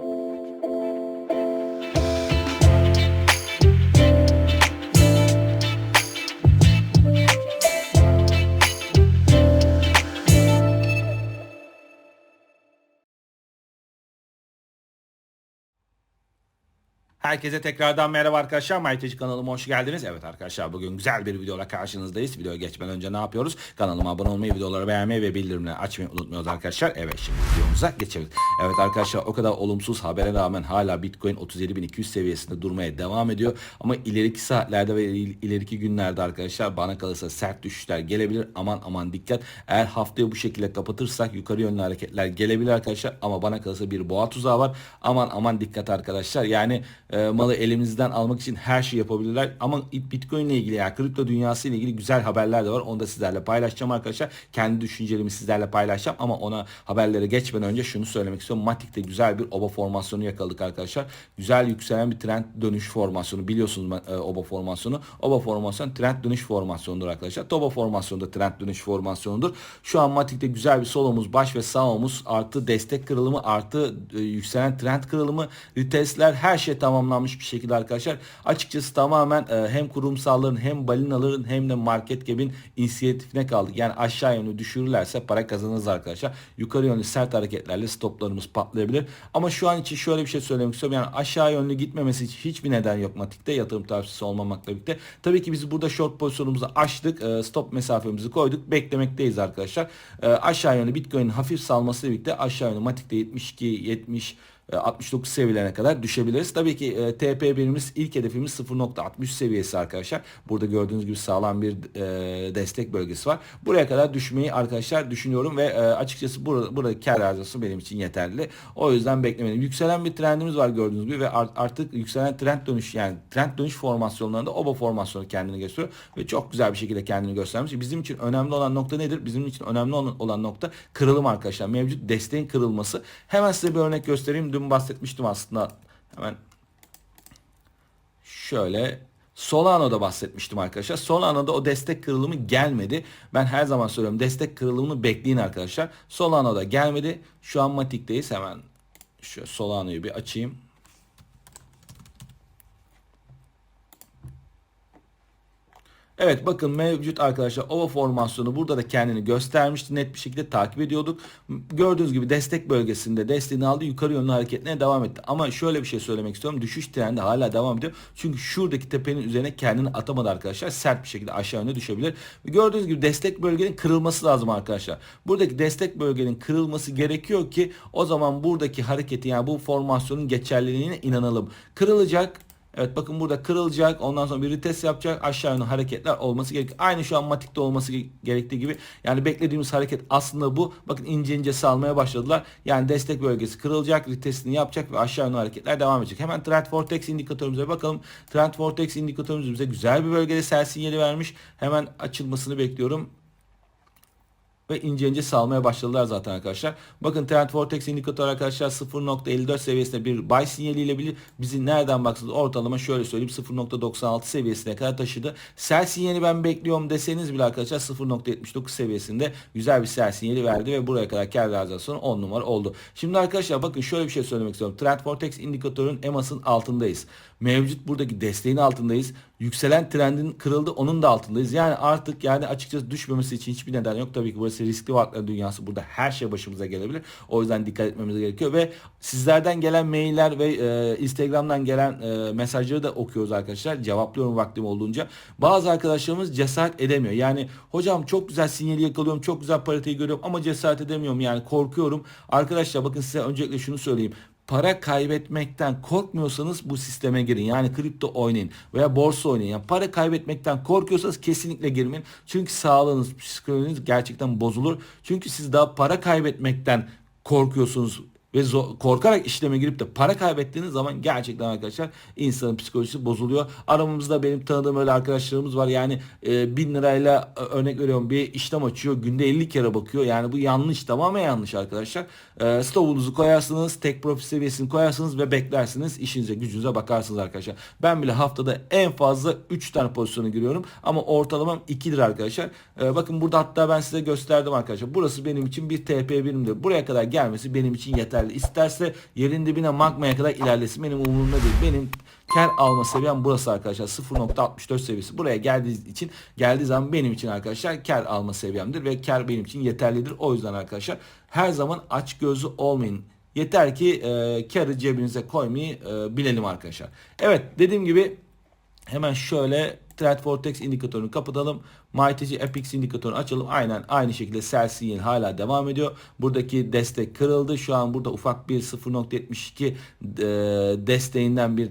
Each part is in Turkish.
thank you Herkese tekrardan merhaba arkadaşlar. Mayteci kanalıma hoş geldiniz. Evet arkadaşlar bugün güzel bir videoyla karşınızdayız. Videoya geçmeden önce ne yapıyoruz? Kanalıma abone olmayı, videoları beğenmeyi ve bildirimleri açmayı unutmuyoruz arkadaşlar. Evet şimdi videomuza geçelim. Evet arkadaşlar o kadar olumsuz habere rağmen hala Bitcoin 37.200 seviyesinde durmaya devam ediyor. Ama ileriki saatlerde ve il- ileriki günlerde arkadaşlar bana kalırsa sert düşüşler gelebilir. Aman aman dikkat. Eğer haftayı bu şekilde kapatırsak yukarı yönlü hareketler gelebilir arkadaşlar. Ama bana kalırsa bir boğa tuzağı var. Aman aman dikkat arkadaşlar. Yani e, malı elimizden almak için her şey yapabilirler. Ama Bitcoin ile ilgili yani kripto dünyası ile ilgili güzel haberler de var. Onu da sizlerle paylaşacağım arkadaşlar. Kendi düşüncelerimi sizlerle paylaşacağım ama ona haberlere geçmeden önce şunu söylemek istiyorum. Matik'te güzel bir oba formasyonu yakaladık arkadaşlar. Güzel yükselen bir trend dönüş formasyonu. Biliyorsunuz e, oba formasyonu. Oba formasyon trend dönüş formasyonudur arkadaşlar. Toba formasyonu da trend dönüş formasyonudur. Şu an Matik'te güzel bir sol omuz, baş ve sağ omuz artı destek kırılımı artı e, yükselen trend kırılımı, retestler her şey tamamlanmış bir şekilde arkadaşlar. Açıkçası tamamen e, hem kurumsalların hem balinaların hem de market cap'in inisiyatifine kaldık. Yani aşağı yönlü düşürürlerse para kazanırız arkadaşlar. Yukarı yönlü sert hareketlerle stoplarımız patlayabilir. Ama şu an için şöyle bir şey söylemek istiyorum. Yani aşağı yönlü gitmemesi için hiçbir neden yok Matik'te yatırım tavsiyesi olmamakla birlikte. Tabii ki biz burada short pozisyonumuzu açtık. E, stop mesafemizi koyduk. Beklemekteyiz arkadaşlar. E, aşağı yönlü Bitcoin'in hafif salmasıyla birlikte aşağı yönlü Matik'te 72, 70 e, 69 seviyelerine kadar düşebiliriz. Tabii ki e, TP birimiz ilk hedefimiz 0.63 seviyesi arkadaşlar. Burada gördüğünüz gibi sağlam bir e, destek bölgesi var. Buraya kadar düşmeyi arkadaşlar düşünüyorum ve e, açıkçası burada burada kar arzası benim için yeterli. O yüzden beklemedim. Yükselen bir trendimiz var gördüğünüz gibi ve art- artık yükselen trend dönüş yani trend dönüş formasyonlarında oba formasyonu kendini gösteriyor ve çok güzel bir şekilde kendini göstermiş. Bizim için önemli olan nokta nedir? Bizim için önemli olan nokta kırılım arkadaşlar. Mevcut desteğin kırılması. Hemen size bir örnek göstereyim. Dün bahsetmiştim aslında. Hemen şöyle Solano'da bahsetmiştim arkadaşlar. Solano'da o destek kırılımı gelmedi. Ben her zaman söylüyorum destek kırılımını bekleyin arkadaşlar. Solano'da gelmedi. Şu an Matik'teyiz. Hemen şu Solano'yu bir açayım. Evet bakın mevcut arkadaşlar ova formasyonu burada da kendini göstermişti. Net bir şekilde takip ediyorduk. Gördüğünüz gibi destek bölgesinde desteğini aldı yukarı yönlü hareketine devam etti. Ama şöyle bir şey söylemek istiyorum. Düşüş trendi hala devam ediyor. Çünkü şuradaki tepenin üzerine kendini atamadı arkadaşlar. Sert bir şekilde aşağı yönlü düşebilir. Gördüğünüz gibi destek bölgenin kırılması lazım arkadaşlar. Buradaki destek bölgenin kırılması gerekiyor ki o zaman buradaki hareketi yani bu formasyonun geçerliliğine inanalım. Kırılacak Evet bakın burada kırılacak. Ondan sonra bir retest yapacak. Aşağı yönlü hareketler olması gerek. Aynı şu an matikte olması gerektiği gibi. Yani beklediğimiz hareket aslında bu. Bakın ince ince salmaya başladılar. Yani destek bölgesi kırılacak. Retestini yapacak ve aşağı yönlü hareketler devam edecek. Hemen Trend Vortex indikatörümüze bakalım. Trend Vortex indikatörümüz bize güzel bir bölgede sell sinyali vermiş. Hemen açılmasını bekliyorum ve ince ince salmaya başladılar zaten arkadaşlar. Bakın Trend Vortex indikatör arkadaşlar 0.54 seviyesinde bir buy sinyaliyle bilir. Bizi nereden baksanız ortalama şöyle söyleyeyim 0.96 seviyesine kadar taşıdı. Sell sinyali ben bekliyorum deseniz bile arkadaşlar 0.79 seviyesinde güzel bir sell sinyali verdi ve buraya kadar kar realizasyonu 10 numara oldu. Şimdi arkadaşlar bakın şöyle bir şey söylemek istiyorum. Trend Vortex indikatörün EMA'sının altındayız. Mevcut buradaki desteğin altındayız. Yükselen trendin kırıldı onun da altındayız. Yani artık yani açıkçası düşmemesi için hiçbir neden yok. Tabii ki burası riskli varlıklar dünyası. Burada her şey başımıza gelebilir. O yüzden dikkat etmemiz gerekiyor ve sizlerden gelen mailler ve e, Instagram'dan gelen e, mesajları da okuyoruz arkadaşlar. Cevaplıyorum vaktim olduğunca. Bazı arkadaşlarımız cesaret edemiyor. Yani hocam çok güzel sinyali yakalıyorum. Çok güzel paritayı görüyorum ama cesaret edemiyorum. Yani korkuyorum. Arkadaşlar bakın size öncelikle şunu söyleyeyim para kaybetmekten korkmuyorsanız bu sisteme girin. Yani kripto oynayın veya borsa oynayın. Yani para kaybetmekten korkuyorsanız kesinlikle girmeyin. Çünkü sağlığınız, psikolojiniz gerçekten bozulur. Çünkü siz daha para kaybetmekten korkuyorsunuz ve zor, korkarak işleme girip de para kaybettiğiniz zaman gerçekten arkadaşlar insanın psikolojisi bozuluyor. Aramızda benim tanıdığım öyle arkadaşlarımız var. Yani e, bin lirayla e, örnek veriyorum bir işlem açıyor. Günde 50 kere bakıyor. Yani bu yanlış tamamen yanlış arkadaşlar. E, stovunuzu koyarsınız. Tek profit seviyesini koyarsınız ve beklersiniz. işinize gücünüze bakarsınız arkadaşlar. Ben bile haftada en fazla 3 tane pozisyona giriyorum. Ama ortalamam 2'dir arkadaşlar. E, bakın burada hatta ben size gösterdim arkadaşlar. Burası benim için bir TP birimdir. Buraya kadar gelmesi benim için yeterli geldi. İsterse yerin dibine magmaya kadar ilerlesin. Benim umurumda değil. Benim kar alma seviyem burası arkadaşlar. 0.64 seviyesi. Buraya geldiği için geldiği zaman benim için arkadaşlar kar alma seviyemdir ve kar benim için yeterlidir. O yüzden arkadaşlar her zaman aç gözlü olmayın. Yeter ki e, karı cebinize koymayı e, bilelim arkadaşlar. Evet dediğim gibi hemen şöyle Trend Vortex indikatörünü kapatalım. MyTC FX indikatörünü açalım. Aynen aynı şekilde sinyal hala devam ediyor. Buradaki destek kırıldı. Şu an burada ufak bir 0.72 e, desteğinden bir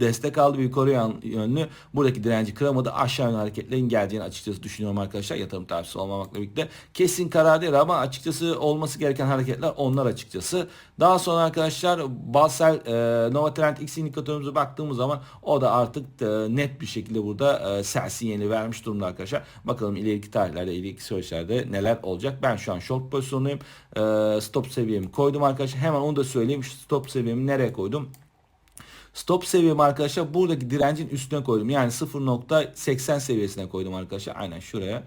destek aldı bir yukarı yönlü. Buradaki direnci kıramadı. Aşağı yönlü hareketlerin geleceğini açıkçası düşünüyorum arkadaşlar. Yatırım tavsiyesi olmamakla birlikte. Kesin karar değil ama açıkçası olması gereken hareketler onlar açıkçası. Daha sonra arkadaşlar Basel e, Nova Trend X indikatörümüze baktığımız zaman o da artık e, net bir şekilde burada e, sell sinyali vermiş durumda arkadaşlar. Bakalım ileriki tarihlerde, ileriki süreçlerde neler olacak. Ben şu an short pozisyondayım. E, stop seviyemi koydum arkadaşlar. Hemen onu da söyleyeyim. Stop seviyemi nereye koydum? Stop seviyemi arkadaşlar buradaki direncin üstüne koydum. Yani 0.80 seviyesine koydum arkadaşlar. Aynen şuraya.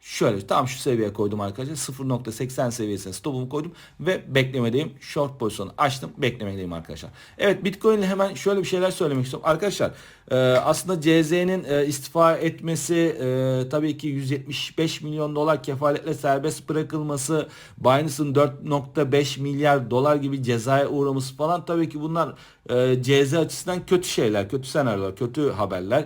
Şöyle tam şu seviyeye koydum arkadaşlar. 0.80 seviyesine stopumu koydum ve beklemedeyim. Short pozisyonu açtım. Beklemedeyim arkadaşlar. Evet Bitcoin ile hemen şöyle bir şeyler söylemek istiyorum. Arkadaşlar e, aslında CZ'nin e, istifa etmesi e, tabii ki 175 milyon dolar kefaletle serbest bırakılması Binance'ın 4.5 milyar dolar gibi cezaya uğraması falan tabii ki bunlar CZ açısından kötü şeyler, kötü senaryolar, kötü haberler.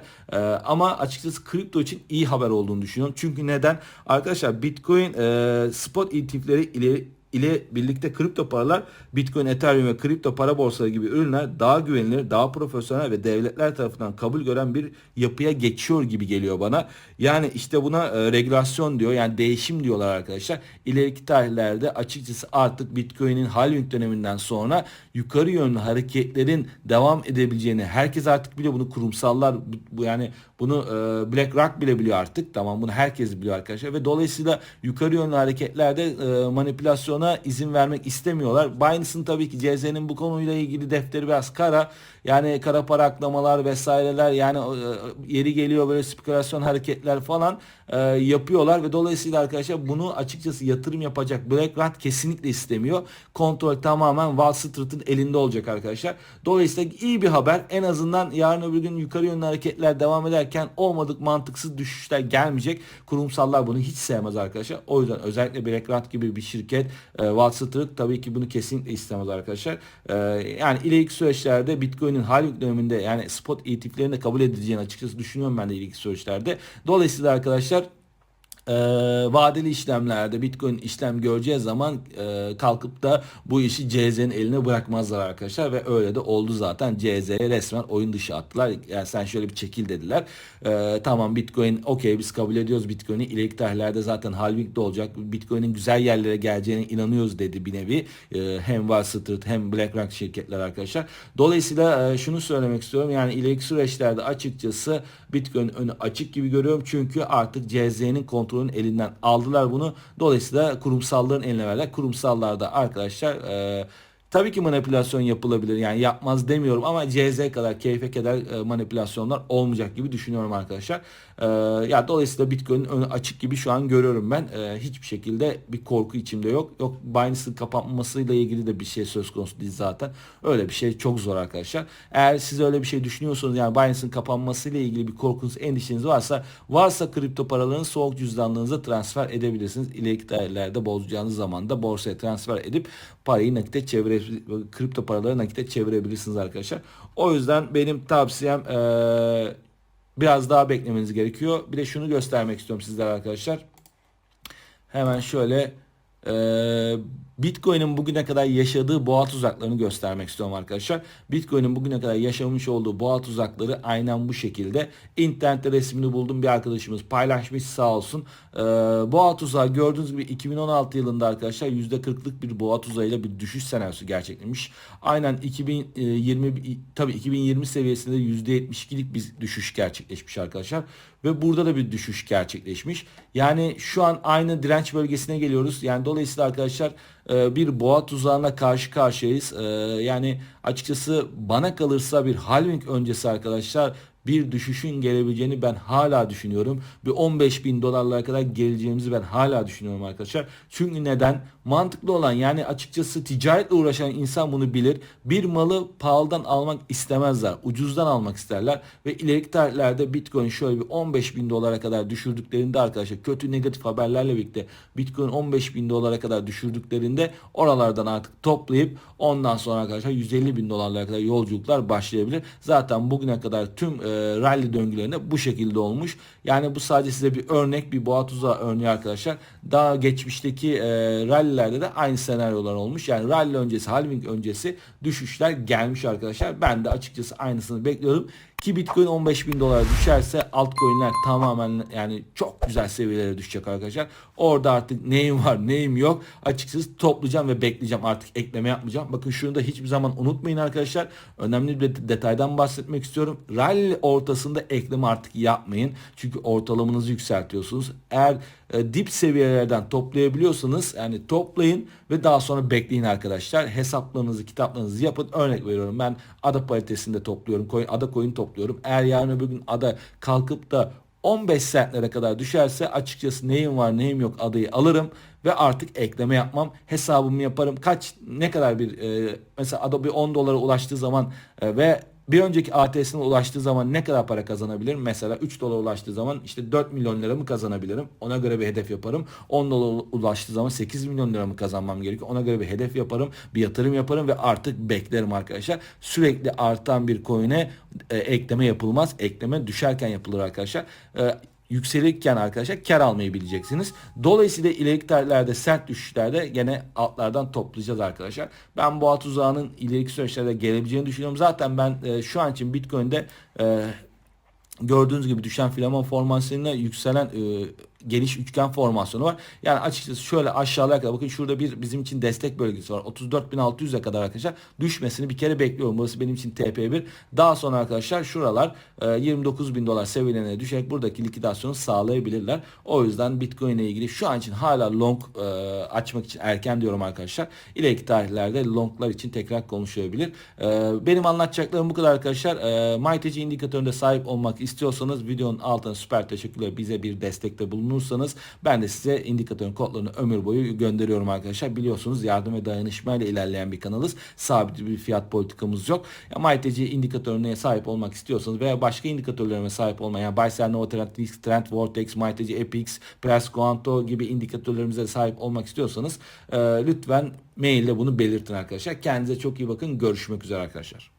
Ama açıkçası kripto için iyi haber olduğunu düşünüyorum. Çünkü neden? Arkadaşlar Bitcoin e, spot ETF'leri ile ile birlikte kripto paralar Bitcoin, Ethereum ve kripto para borsaları gibi ürünler daha güvenilir, daha profesyonel ve devletler tarafından kabul gören bir yapıya geçiyor gibi geliyor bana. Yani işte buna e, regülasyon diyor yani değişim diyorlar arkadaşlar. İleriki tarihlerde açıkçası artık Bitcoin'in halving döneminden sonra yukarı yönlü hareketlerin devam edebileceğini herkes artık biliyor bunu kurumsallar bu yani bunu e, BlackRock bile biliyor artık. Tamam bunu herkes biliyor arkadaşlar ve dolayısıyla yukarı yönlü hareketlerde e, manipülasyona izin vermek istemiyorlar. Binance'ın tabii ki CZ'nin bu konuyla ilgili defteri biraz kara. Yani kara para aklamalar vesaireler yani e, yeri geliyor böyle spekülasyon hareketler falan e, yapıyorlar ve dolayısıyla arkadaşlar bunu açıkçası yatırım yapacak BlackRock kesinlikle istemiyor. Kontrol tamamen Wall Street'in elinde olacak arkadaşlar. Dolayısıyla iyi bir haber. En azından yarın öbür gün yukarı yönlü hareketler devam ederken olmadık mantıksız düşüşler gelmeyecek. Kurumsallar bunu hiç sevmez arkadaşlar. O yüzden özellikle BlackRock gibi bir şirket e, Wall Street tabii ki bunu kesinlikle istemez arkadaşlar. E, yani ileriki süreçlerde Bitcoin'in halving döneminde yani spot ETF'lerini kabul edileceğini açıkçası düşünüyorum ben de ileriki süreçlerde. Dolayısıyla arkadaşlar e, vadeli işlemlerde Bitcoin işlem göreceği zaman e, kalkıp da bu işi CZ'nin eline bırakmazlar arkadaşlar ve öyle de oldu zaten CZ'ye resmen oyun dışı attılar. Yani sen şöyle bir çekil dediler. E, tamam Bitcoin okey biz kabul ediyoruz Bitcoin'i ileriki tarihlerde zaten halving de olacak. Bitcoin'in güzel yerlere geleceğine inanıyoruz dedi bir nevi. E, hem Wall Street hem BlackRock şirketler arkadaşlar. Dolayısıyla e, şunu söylemek istiyorum. Yani ileriki süreçlerde açıkçası Bitcoin önü açık gibi görüyorum. Çünkü artık CZ'nin kontrol kontrolün elinden aldılar bunu. Dolayısıyla kurumsalların eline verdiler. Kurumsallarda arkadaşlar e, Tabii ki manipülasyon yapılabilir. Yani yapmaz demiyorum ama CZ kadar, keyfe kadar e, manipülasyonlar olmayacak gibi düşünüyorum arkadaşlar. E, ya dolayısıyla Bitcoin'in önü açık gibi şu an görüyorum ben. E, hiçbir şekilde bir korku içimde yok. Yok Binance'ın kapanmasıyla ilgili de bir şey söz konusu değil zaten. Öyle bir şey çok zor arkadaşlar. Eğer siz öyle bir şey düşünüyorsanız yani Binance'ın kapanmasıyla ilgili bir korkunuz, endişeniz varsa varsa kripto paralarını soğuk cüzdanlığınıza transfer edebilirsiniz. İleriki tarihlerde bozacağınız zaman da borsaya transfer edip parayı nakite çevire kripto paraları nakite çevirebilirsiniz arkadaşlar. O yüzden benim tavsiyem ee, biraz daha beklemeniz gerekiyor. Bir de şunu göstermek istiyorum sizlere arkadaşlar. Hemen şöyle ee, Bitcoin'in bugüne kadar yaşadığı boğa tuzaklarını göstermek istiyorum arkadaşlar. Bitcoin'in bugüne kadar yaşamış olduğu boğa tuzakları aynen bu şekilde. İnternette resmini buldum bir arkadaşımız paylaşmış sağ olsun. Ee, boğa tuzağı gördüğünüz gibi 2016 yılında arkadaşlar %40'lık bir boğa tuzağıyla bir düşüş senaryosu gerçekleşmiş. Aynen 2020 tabii 2020 seviyesinde %72'lik bir düşüş gerçekleşmiş arkadaşlar. Ve burada da bir düşüş gerçekleşmiş. Yani şu an aynı direnç bölgesine geliyoruz. Yani dolayısıyla arkadaşlar bir boğa tuzağına karşı karşıyayız. E, yani açıkçası bana kalırsa bir halving öncesi arkadaşlar bir düşüşün gelebileceğini ben hala düşünüyorum. Bir 15 bin dolarlara kadar geleceğimizi ben hala düşünüyorum arkadaşlar. Çünkü neden? Mantıklı olan yani açıkçası ticaretle uğraşan insan bunu bilir. Bir malı pahalıdan almak istemezler. Ucuzdan almak isterler. Ve ileriki tarihlerde Bitcoin şöyle bir 15 bin dolara kadar düşürdüklerinde arkadaşlar kötü negatif haberlerle birlikte Bitcoin 15 bin dolara kadar düşürdüklerinde oralardan artık toplayıp ondan sonra arkadaşlar 150 bin dolarlara kadar yolculuklar başlayabilir. Zaten bugüne kadar tüm e, rally döngülerinde bu şekilde olmuş. Yani bu sadece size bir örnek bir boğa tuzağı örneği arkadaşlar. Daha geçmişteki e, rallilerde de aynı senaryolar olmuş. Yani rally öncesi halving öncesi düşüşler gelmiş arkadaşlar. Ben de açıkçası aynısını bekliyorum. Ki Bitcoin 15 bin dolara düşerse altcoin'ler tamamen yani çok güzel seviyelere düşecek arkadaşlar. Orada artık neyim var neyim yok açıkçası toplayacağım ve bekleyeceğim artık ekleme yapmayacağım. Bakın şunu da hiçbir zaman unutmayın arkadaşlar. Önemli bir detaydan bahsetmek istiyorum. Rally ortasında ekleme artık yapmayın. Çünkü ortalamanızı yükseltiyorsunuz. Eğer e, dip seviyelerden toplayabiliyorsanız yani toplayın ve daha sonra bekleyin arkadaşlar. Hesaplarınızı, kitaplarınızı yapın. Örnek veriyorum ben ada paritesinde topluyorum. Coin, ada coin topluyorum. Eğer yarın öbür gün ada kalkıp da 15 sentlere kadar düşerse açıkçası neyim var neyim yok adayı alırım ve artık ekleme yapmam. Hesabımı yaparım. Kaç ne kadar bir e, mesela ada bir 10 dolara ulaştığı zaman e, ve bir önceki ATS'ine ulaştığı zaman ne kadar para kazanabilirim? Mesela 3 dolar ulaştığı zaman işte 4 milyon lira mı kazanabilirim? Ona göre bir hedef yaparım. 10 dolar ulaştığı zaman 8 milyon lira mı kazanmam gerekiyor? Ona göre bir hedef yaparım. Bir yatırım yaparım ve artık beklerim arkadaşlar. Sürekli artan bir coin'e e, ekleme yapılmaz. Ekleme düşerken yapılır arkadaşlar. E, yükselirken arkadaşlar kar almayı bileceksiniz. Dolayısıyla ileriki tarihlerde sert düşüşlerde gene altlardan toplayacağız arkadaşlar. Ben boğa tuzağının ileriki süreçlerde gelebileceğini düşünüyorum. Zaten ben e, şu an için Bitcoin'de e, gördüğünüz gibi düşen filaman formasyonuna yükselen e, geniş üçgen formasyonu var. Yani açıkçası şöyle aşağıya kadar bakın şurada bir bizim için destek bölgesi var. 34.600'e kadar arkadaşlar düşmesini bir kere bekliyorum. Burası benim için TP1. Daha sonra arkadaşlar şuralar e, 29.000 dolar seviyelerine düşerek buradaki likidasyonu sağlayabilirler. O yüzden Bitcoin ile ilgili şu an için hala long e, açmak için erken diyorum arkadaşlar. İleriki tarihlerde longlar için tekrar konuşulabilir. E, benim anlatacaklarım bu kadar arkadaşlar. E, MyTG indikatöründe sahip olmak istiyorsanız videonun altına süper teşekkürler. Bize bir destekte bulunun bulunursanız ben de size indikatörün kodlarını ömür boyu gönderiyorum arkadaşlar. Biliyorsunuz yardım ve dayanışmayla ilerleyen bir kanalız. Sabit bir fiyat politikamız yok. Ya MyTC indikatörüne sahip olmak istiyorsanız veya başka indikatörlerine sahip olmayan yani Buy Nova Trend, Trend Vortex, MyTC EPX, Press Quanto gibi indikatörlerimize sahip olmak istiyorsanız e, lütfen maille bunu belirtin arkadaşlar. Kendinize çok iyi bakın. Görüşmek üzere arkadaşlar.